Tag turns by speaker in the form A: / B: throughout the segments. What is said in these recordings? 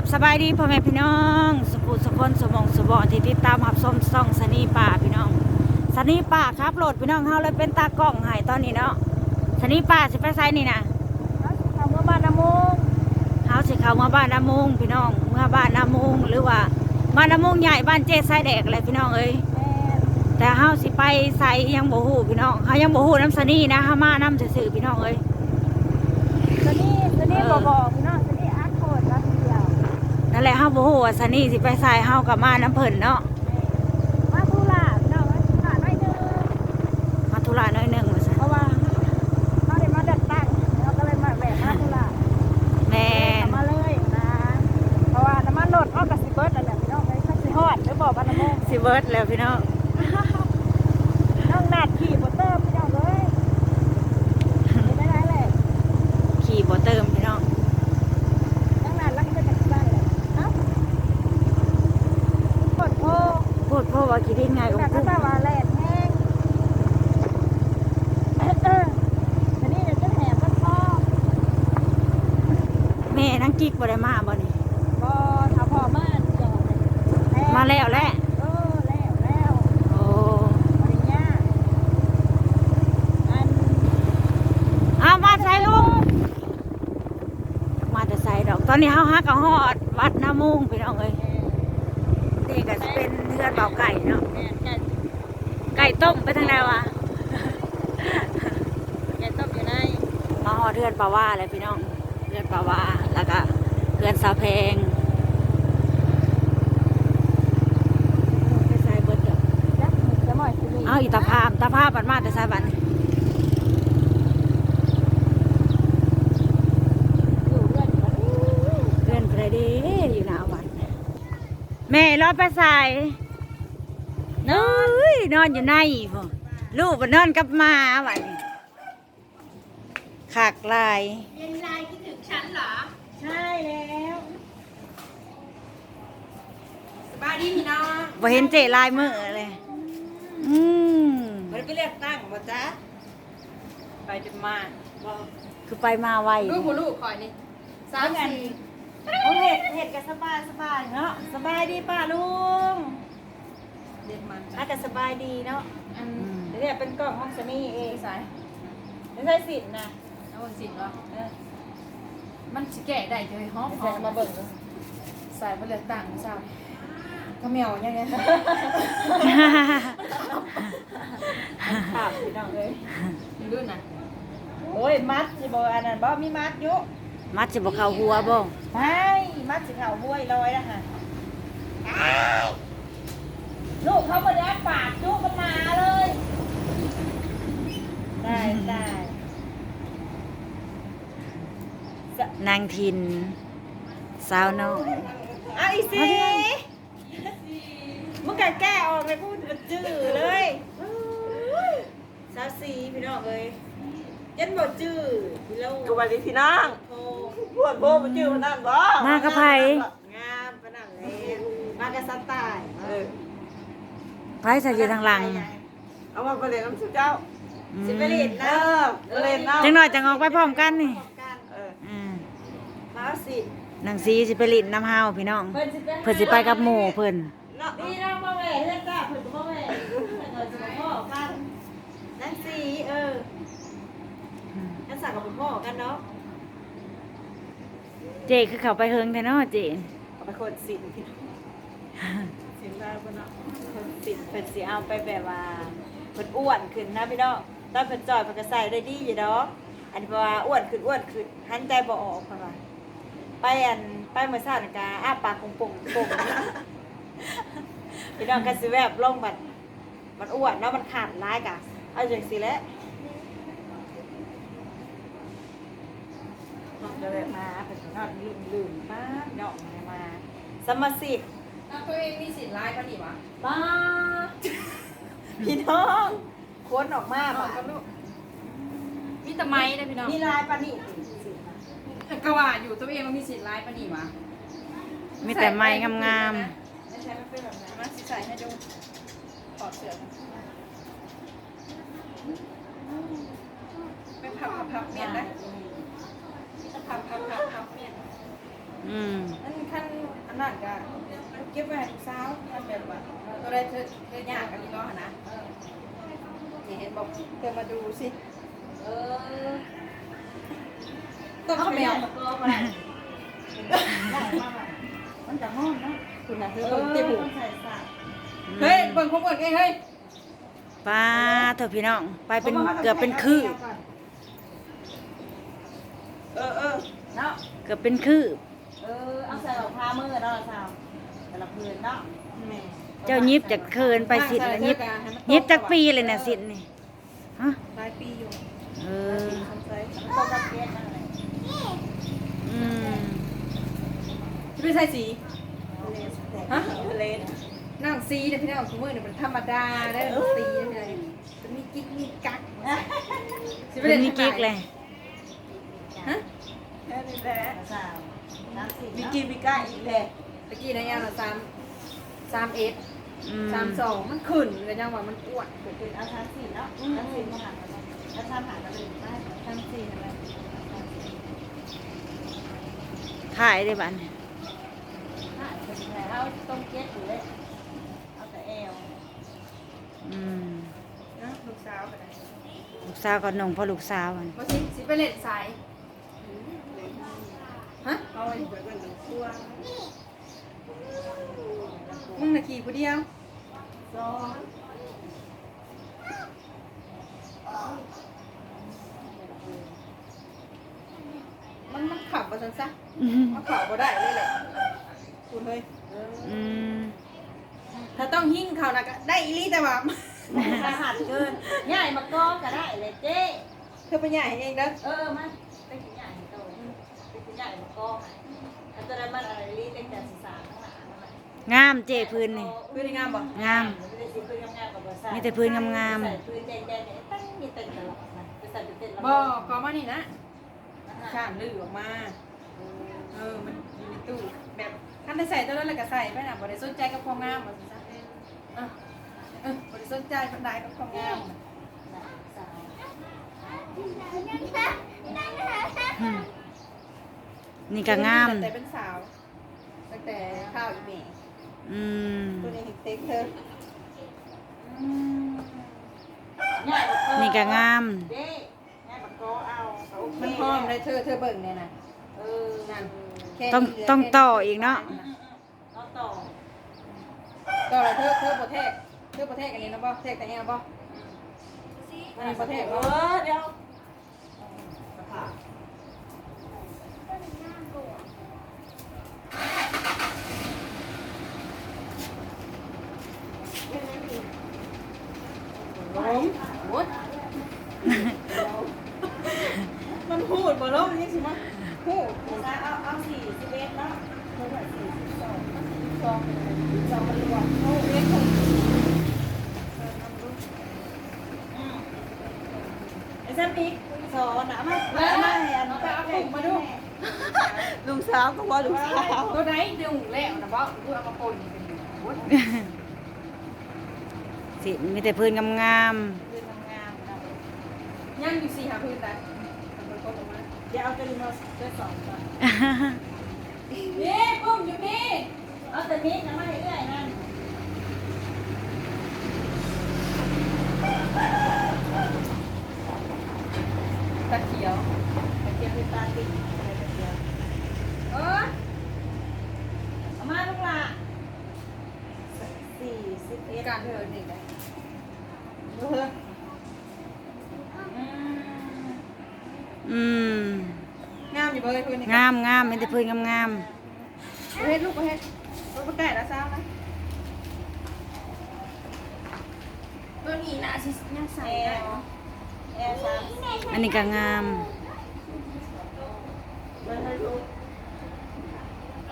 A: บสบายดีพ่อแม่พี่น้องสกุลสกลสมองสบอที่ติดตามหับส้มซ่องสนีป่าพี่น้องสนีป่าครับโหลดพี่น้องเฮาเลยเป็นตากล้องให้ตอนนี้เนาะสนีป่าสิไปไสนี่นะ
B: คำว่าบ้านน้ำมูก
A: เฮาสิเข้ามาบ้านนามุงพี่น้อง เมื่อบ้านนามุงหรือว่าบ้านนามุงใหญ่บ้านเจ๊ไซแดกอะไรพี่น้องเอ้ย
B: แม่
A: แต่เฮาสิไปไสยังบ่ฮู้พี่น้องเฮายังบ่ฮู้น้ำสนีนะเฮามาน้ำซื่อๆพี่น้องเอ้ย
B: สนี่สนี่
A: เอ
B: บ
A: อ
B: อกบอกพี่น้องสนี่อาร์ตโคดแล้วทีเดียว
A: นั่นแหละเฮาบ่ฮู้ว่าสนีสิไปไสเฮากับมาน้ำเพิ่นเนาะ
B: มาทุลาพี่น้องมาทุลาหน่อยหนึง
A: มาธุระหน้อยหนึงว่าซั่น
B: เพราะว่าเขาได้มาดัดตั้งเราก็เลยมาแหวกมาทุลา
A: แม่น
B: มาเลยนะเพราะว่าน้ำมันรถออกกับสิเบิร์ดนั่นแหละพี่น้องเลยสักสิฮอดหรือบอกบ้านน้ำมูก
A: สิเบิดแล้วพี่น้อง
B: น้องนาดขี่บนเติมพี่น้องเลยไม่ได้ไรเลย
A: ขี่บ่เติมพี่น้อง
B: น้องนาดรักจะจัดบ้านเลยเอ้ากดโพ
A: พูดเพราะว่ากี่ดินไง
B: แต่
A: กับ
B: ก็
A: กุ้ง
B: จะว่าแลนแห้งเออเอออันนี้เดี๋ยวจะแถมกันพ่อ
A: แม่นังกิ๊ก บ่ได้มาบ่นี่
B: ก็ถ้าพ่อมาจอดเลย
A: มาแล้วแหละ
B: เออแล้วแล้ว
A: โอ้
B: ปริญญาอัน
A: เอามาใส่ลุงมาแต่ใส่ดอก ตอนนี้เฮาฮักกับฮอดวัดนามุงพี่น้องเอ้ยนี่ก็สิเป็นเทือนเบาไก่เนาะ
B: แม่แก่
A: ไก่ต้มไปทางไหนวะ
B: แก่ต้มอยู่ใน
A: มาฮอดเทือนปลาว่าเลยพี่น้องเทือนปลาว่าแล้วก็ เทือนสาแพงไปใส่เบิดเด้อ
B: จักจะหมอยสิริ
A: เอาอีตาภาพตาภาพบัดมาแต่ใส่บัดนี้
B: อยู่เรื่อนอยู่
A: เทือนไปเด้อยู่หน้าวัดแม่รอไปใส่นอนนอนอยู่ในพ่อลูกมันนอนกับหมาวัดนี้ขากลาย
B: ใช่แล้ว
C: สบายดีพี่น้อง
A: บ่เห็นเจลายมือเลย อืม
C: มันไปเรียกตั้งบ่จ๊ะไปจนมาบ่
A: คือไปมาไว
C: ลูกหัวลูกคอยนี่สามสี่
A: โอ้เห็ดเห็ดก็สบายสบายเนาะสบายดีป้าลุง
C: เด็กมัน
A: อาก็สบายดีเนาะ
C: อัน
A: เดี๋ยวเนี่ยเป็นกล่องห้องสนี่เอง
C: สาย
A: ไม่ใช่สิทธิ์นะ
C: เอาสินวะ
A: เออ
C: มันสิแก่ได้เลยฮอป
A: ใส่มาเบิ่ง
C: ใส่มาเลือกตั้งเศร้าก็แมวยังไง
A: ขาบพี่น้องเลย
C: ดูน่ะ
B: โอ้ยมัดสิบ่อันนั้นบ่มีมัดอยู่
A: มัดสิบ่เข้าหัวบ่
B: ไม่มัดสิเข่าห้วยลอยแล้วค่ะลูกเขาบ่ได้ปากจุกกันมาเลย ได้ได้
A: นางทิน สาวน้อย
B: เอาอีสิมึงกัแก้ออกเลยพูดมันจื้อเลยสาวสีพี่น้องเอ้ยยันบ่จื้อพี่เรา
D: สวัสดีพี่น้อง
B: โอ้
D: พวดโบมันชื่อมันนั่นบ่
A: มากับไผ
B: งามปะนังเลยมากับสไตล์
D: เออ
A: ไผใส่อยู่ทางหลัง
D: เอามาประเด็นน้ำสุเจ้า
A: อืม
B: สิไปเล่น
D: เอ
B: นะ
D: อประเด็นน้ำ
A: จังหน่อยจังออกไปพร้อมกันนี่
B: กัน
D: เออ
A: อืม
B: มาสิ
A: นางสีสิไปลินน้ำเฮาพี่น้อง
B: เพิ่นสิไป
A: เพิ่นสิไปกับหมู่เพิ่น
D: เนาะ
B: นี่น้องมาแหว่เพื่อนจ้าเพิ่นก็มาแหว่เพิ่นก็สิมาพ่อกันนั่นสิเออนั่นสั่งกับพ่อกันเนาะ
A: เจคือเขาไปเฮิงแท้เนาะเจ
D: เอาไปคนสินพี่น้องสินได้ปะเนาะ
B: คนสิเพิ่นสิเอาไปแบบว่าเพิ่นอ้วนขึ้นนะพี่น้องตอนเพิ่นจอยเพิ่นก็ใส่ได้ดีอยู่ดอกอันนี้เพราะว่าอ้วนขึ้นอ้วนขึ้นหันใจบ่ออกเพิ่นว่า ไปอันไปเมื่อเช้านี่ก็อ้าปากคงป่งป่งพี่น้องก็สิแวบลงบัดมันอ้วนเนาะมันขาดร้ายกะเอาจังซี่แหละเดินมาเป็นนอนลืมลืมป้าดอกมาสมาสิก
C: ตัวเองมีสินร้ายปะนี่วะ
B: ป้าพี่น้องค้นออกมา
C: บอ
B: บ่ะ
C: กกับลูกมีแตะไม้ได้พี่น้อง
B: มีลายปานี่
C: ก็ว่าอยู่ตัวเองมันมีสินร้ายปะนี่วะ
A: มีแต่ไม้งาม
C: ไม่ใช่มันเป็นแบบไหนมาสิใส่ให้ดูถอดเสื้อไปพับพับพับเมียนได้พับพับพับพับเมียน
A: ๆอืม
C: นั่นคันนั่นก็เก็บไว้ให้ลูกสาวทำแบบว่าตัวได้เธอเธอยากกันนี่ก็นะนี่เห็นบอกเธอมาดูสิ
B: เออ
C: ต้นข้าวแมว
B: มันจะห้อนเนาะ
C: คุณนะเธ
B: เอ
C: อ
B: อ
C: เต็มหู
B: มันใส่สาก
C: เฮ้ยเบิ่งของเบิ่งเองเฮ้ย
A: ป้าเถอะพี่น้อง ไปเป็นเกือบเป็นคืบ
B: เออเออเนาะ
A: เกือบเป็นคืบ
B: เออเอาใส่รองเท้ามือเนาะสาวแต่ละพื้นเนาะ
A: เจ้ายิบจากเคินไปสิทธิ์แล้วยิบยิบจากปีเลยนะสิทธิ์นี่ฮะ
C: หลายปีอยู่
A: เออ
C: สงสัย
B: มันตรงกับเกณฑ์นั่นแหละ
A: อืม
C: จะ ไม่ใช่สี
B: ฮะเลน
C: นั่งซีเนี่ยพี่น้องคุณมือเนี่ยมันธรรมดาได้อสีเนี่ยจะมีกิ๊กมีกักสิไป
A: เป็
C: เล่
A: น
C: น
A: มีกิ๊กเลย
C: ฮะ
B: แค่นี้แหละสาวน้ำสีมีกินมีก้าอีกแหละ
C: ตะกี้ในยามสามสามเอฟ
A: อืม
C: สามสองมันขึ้นเลยยังว่ามันอ้วน
B: เกิดเป็นอาชาสีเนาะอาสีมาหากันอาชาหากันเลยได้
C: สามสี่อะไร
A: ถ่ายได้บ้าน
B: หา เป็นไงเอาต้มเก็ตอยู่เลยเอาแต่เอว
A: อืม
C: นะลูกสาวไปไหน
A: ลูกสาวก็นงเพราะลูกสาวมัน
C: มาสิสิไปเล่นสายฮะ
D: เอาไว้เดี๋ยวกันดูตัว
C: มึงน่ะขี่ผู้เดียว
B: ซอง
C: มันมันขับมาสันซะ
A: อืม
C: มันขับมาได้เลยแหละคุณเฮ้ย
A: อืม
C: ถ้าต้องหิ้งเขานะก็ได้อีหลี่แต่ว่า
B: อาหารเกินง่ายมากองก็ได้เลยเจ๊
C: เธอไปใหญ่เองเด้อ
B: เออมันเป็นใหญ่โตเป็นใหญ่มากองอันตรายมันอะไรรีเล็กแต่สื่อสารข้างหลังนั่นแหละ
A: งามเจพื้นนี่
C: คือได้งามบ่
A: งาม
B: ไม่ได้ซื้อพื้นงามๆกับเบอร์ซ่า
A: มีแต่พื้นงาม
B: ใส่พื้นแดงๆเนี่ยตั้งมีเต็นตลอดนะจะใส่เป็นเต็นแล้ว
C: บ่ก็มานี่นะข้ามลือออกมา เออมันอยู่ในตู้แบบ ท่านได้ใส่ตัวนั้นแล้วก็ใส่ไปนะบ่ได้สนใจกับความงามบ่สิซะเออเออบ่ได้สนใจปานใดกับความงาม
A: นี่ก็งาม
C: แต่เป็นสาวตั้งแต่ข้าวอีเม
A: อืม
C: ตัวนี้เต็กเธอ
B: ง่าย
A: นี่ก็งาม
B: เจ๊ง่ายมากอเอาเขาโอเค
C: มันพร้อมเลยเธอเธอเบิ่งเนี่ยนะ
B: เออ
C: นั่น
A: ต้อง
C: นี้เหลื
A: ต้อง
C: แค่
A: ต่ออีกเนาะ
B: เอาต่อ
C: ต่อแล้วเธอเธอบ่แทกเธอบ่แทกอันนี้นะบ่แทกแต่เนี้ยบ่อันนี้บ่แทก
B: เอ
C: บ่
B: อเดี๋ยว
C: ล้มโอ๊ยมันพูดบ่ล้มนี่สิมาพูด
B: เอาเอาสี่สิบเอ็ดเนาะเท่าไหร่สี่สิบสองสองสองมันรวม
C: โอ้เรียกคน
B: ไอ้แซมอีกสอนนะมามาให้อัน
C: ไปเอาปุ่มาดู
B: ลุงสาวก็ว่าลุงสาว
C: ตัวไหนดึงแล้วนะบ่กูเอามาปนกันอยู่โอ๊ย
A: สิมีแต่พื้นงาม
B: คือทำงานนะ
C: ยังอยู่สี่หาพื้นได้มันก็ลงมา
B: เดี๋ยวเอาตัวนี้มาด้วยสองก่อน
A: ๆ
C: นี่ปุ่มอยู่นี่
B: เอาแตัวนี้นะไม่าให้เรื่อยนั่น
C: ตะเขียว
B: ตะเกียบเป็นตาติดอะไรตะเกียบ
C: เออ
B: เอามาลูกละสี่สิบเอ็ด
C: การเธอนี่แหละ
B: เอออืม
A: อืม
C: งามอยู่บ่เลยพื้นนี่
A: งามงามมีแต่พื้นงามงาม
C: ประเฮ็ดลูกประเฮ็ดลูกประแก่ละสาวนะตัวนี้น่ะสิน่าใส่
B: แอ
C: ได้
B: ล
C: เนาะ
B: แอั
A: นนี้ก็งาม
B: ให้ลูก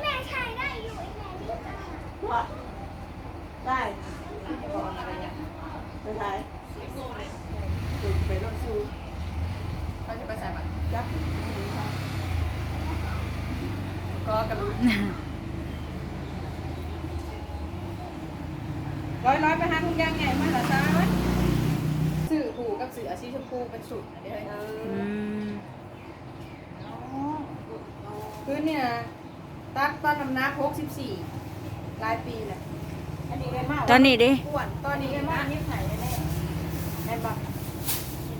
E: แม่ชายได้อยู่ไอ้แม่นี่ก็
B: ได้ไรเนี่ยไปไหนไปรถซู
C: เขาจะไปใส่บัตร
B: ยักษ์
C: ก็กระลุร้อยร้อยไปหาทุกอย่างไงมาละสา วสื่อผูกับสื่ออาชีพชมพูเป็นสุดอันนี้เลย
A: อืม
C: พื้นเนี่ยตัดตอนน้ำหนัก64หลายปีแหละ
B: อันนี้ได้มาก
A: ตอนนี้ดิ
C: อ้วนตอนนี้
B: ได้
C: ก็
B: มามา
C: กก
B: ยิ้มไข่แน่ๆได้ปะ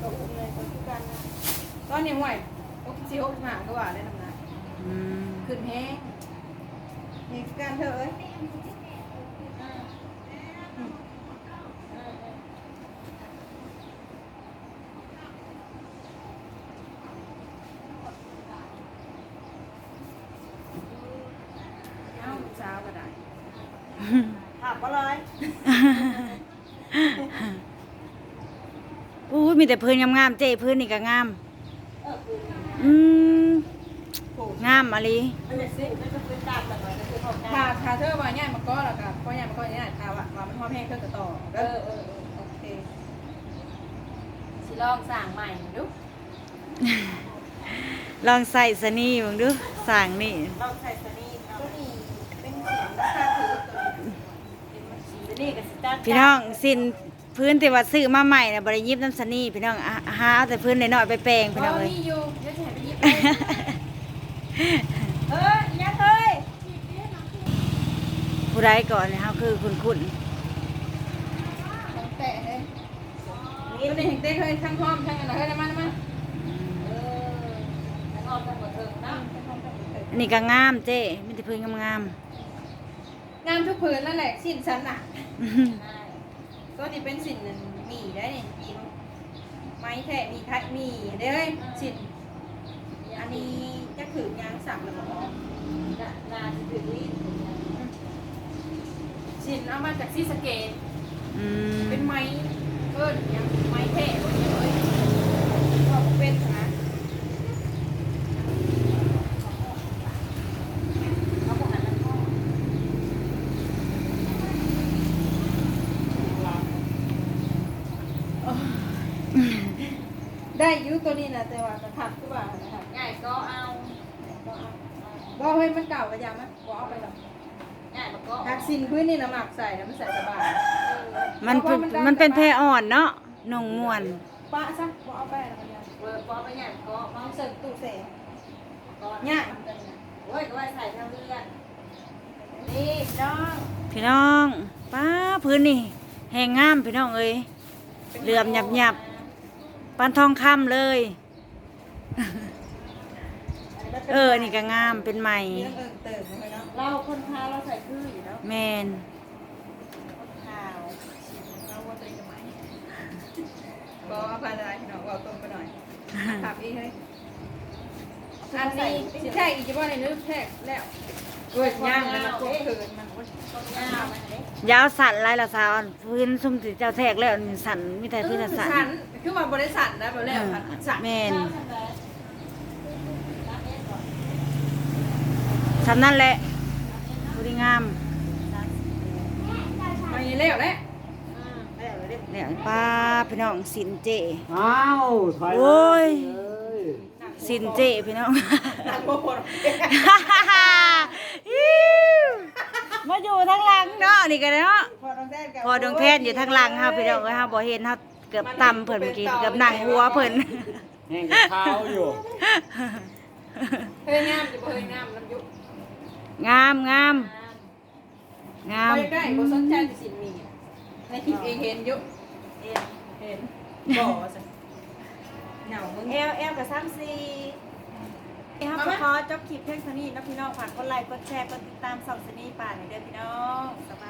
B: ก็อุ้มเลยก็ทุกการนะ
C: ตอนนี้ห่วย64 65ก็ว่าได้น้ำหนัก
A: อืม
C: ขึ้นแห้ง
B: นี่คือการเธอเอ้ย
C: เอ้าเช้าก็ได้
B: ถามก็เลย
A: อู้ยมีแต่พื้นงามๆเจ้พื้นนี่ก็งาม
B: เออคือ
A: อืม
B: โอ้
A: งามอะไร
B: มันจะซื้อมันจะซื้อตามแบบไหนก็คือของ
C: ถ้า
B: การ
C: ถ้าเธอว่าย่ายมาก็แล้วก็พอย่ายมาก็ย่ายถ้าว่าว่ามันหอมแห้งเธอก็ต่อ
B: เอ
C: เด้อ
B: อเออเออ
C: โอเคสิลองสร้างใหม่ดู
A: ลองใส่สนี่มึงดูสั่งนี่
B: เราใส่สนีเอา
C: ตัวนี้เป็นสี
A: พี่น้องสินพื้นที่ว่าซื้อมาใหม่น่ะบริยิบน้ำสนี่พี่น้องอะหาเอาแต่พื้นน้อยๆไปแปลงพี่
C: เพ
A: น้อง
C: ราะ
A: เลย
C: มีอยู่เดี๋ยวจะให้ไปหยิบ
B: เฮ้ยยังเฮ้ย
A: ผู้ใดก่อนเนี่ยเขาคือคุณคุณ
C: ของแตะเลยตัวนี้เห็นเต้เคยทั้งหอมทั้งอะไรเฮ้ยมามา
B: เออแล้วเอาทั้งหมดเถิงนะ
A: อันนี้ก็งามเจ้มีแต่พื้นงาม
C: งามทุกผืนนั่นแหละสินฉันน่ะ
A: ๆอื้อหือ
C: ตัวนี้เป็นสินนั่นหมี่ได้นี่หมี่ไม้แทะมีไทยมีเด้อสินอันนี้จะถือยางสักแล้วก็ออก
B: นาจะถึงลิ้น
C: สินเอามาจากซีสะเกต
A: อืม
C: เป็นไม้เอิ้นหยังไม้แท้บ่เนี่ยเอ้ยก็บ่เป็นนะได้อยุตัวนี้นะแต่ว่ากระทับคือว่านะครับ
B: ง่ายก็เอา
C: บ่เฮ้ยมันเก่ากระยามันบ่เอาไปหรอก
B: ง่ายมันก็
C: หักสิ นพื้นนี่นะหมักใส่แล้วมันใส่สบาย
A: มันเป็นมันเป็นแพรอ่อนเนาะนงม่วน
C: ปะซะบ่เอาไปแล้วกระยา
B: เวอร์พอไปง่ายก็
C: เอาเสิร์ฟตู้เสร็จ
B: ก็โอ้ยก็ว่าใส่ทั้งเรื่องนี่น้อง
A: พี่น้องป้าพื้นนี่แหงงามพี่น้องเอ้ยเหลื่อมหยับหยับๆปานทองคำเลย เออ นี่ก็งามเป็นใหม่
C: มีน้ำเอิงเติมลงไปเนาะ
B: เราคนพาเราใส่คืออยู่แล้ว
A: แมน
B: คนขาว
C: เราว่าตัวเองจะไหมบ่เอาไปอะไรพี่น้องว่าตรงไปหน่อยขับอีกเฮ้ยอันนี้สิแทกอีกจะบ่ในนึกแทกแล้วเอ้ยย่างมันก็เกินมัน
B: ต้นงามอันนี้
A: ยาวสั่นไรละสาวอันพื้นซุ่มสิเจ้าแทกแล้วนี่สั่นมีแต่พื้นน่ะสั่น
C: สันคือว่าบริษัทนะแบบแรกสัน
A: แมน สำนั่นแหละผู้ดีงาม
C: มาอีแล้วแหละ
A: เนี่ยป้าพี่น้องสินเจ
D: อ้าวถอย
A: โอ้ย
D: เลย
A: สินเจพี่น้อง
C: ทางโคตร
A: อิ๊วมาอยู่ทางหลังเนาะนี่กันเนาะ
C: พอดองแทนกับ
A: พอดวงแพทย์อยู่ทางหลังค่ะพี่น้องเอ้ยค่ะบ่เห็นเฮาเกือบต่ำเพิ่นเมื่อกี้เกือบนั่งหัวเพิ่น
D: แห้งกับเท้าอยู่
C: เฮ้ยงามจะบ่เฮ้ยงามน้ำยุ
A: งามงามงาม
C: ไปได้บ่สนใจสินมีในคลิปเองเห็นยุ
B: เอ็น
C: เห็นบ่สิเหงามึง
B: เอลเอลกับซ้ำซีนี่ครับขอจบคลิปเพียงเท่านี้นะพี่น้องฝากกดไลค์กดแชร์กดติดตามส่องสนีป่าในเด้อพี่น้องสบาย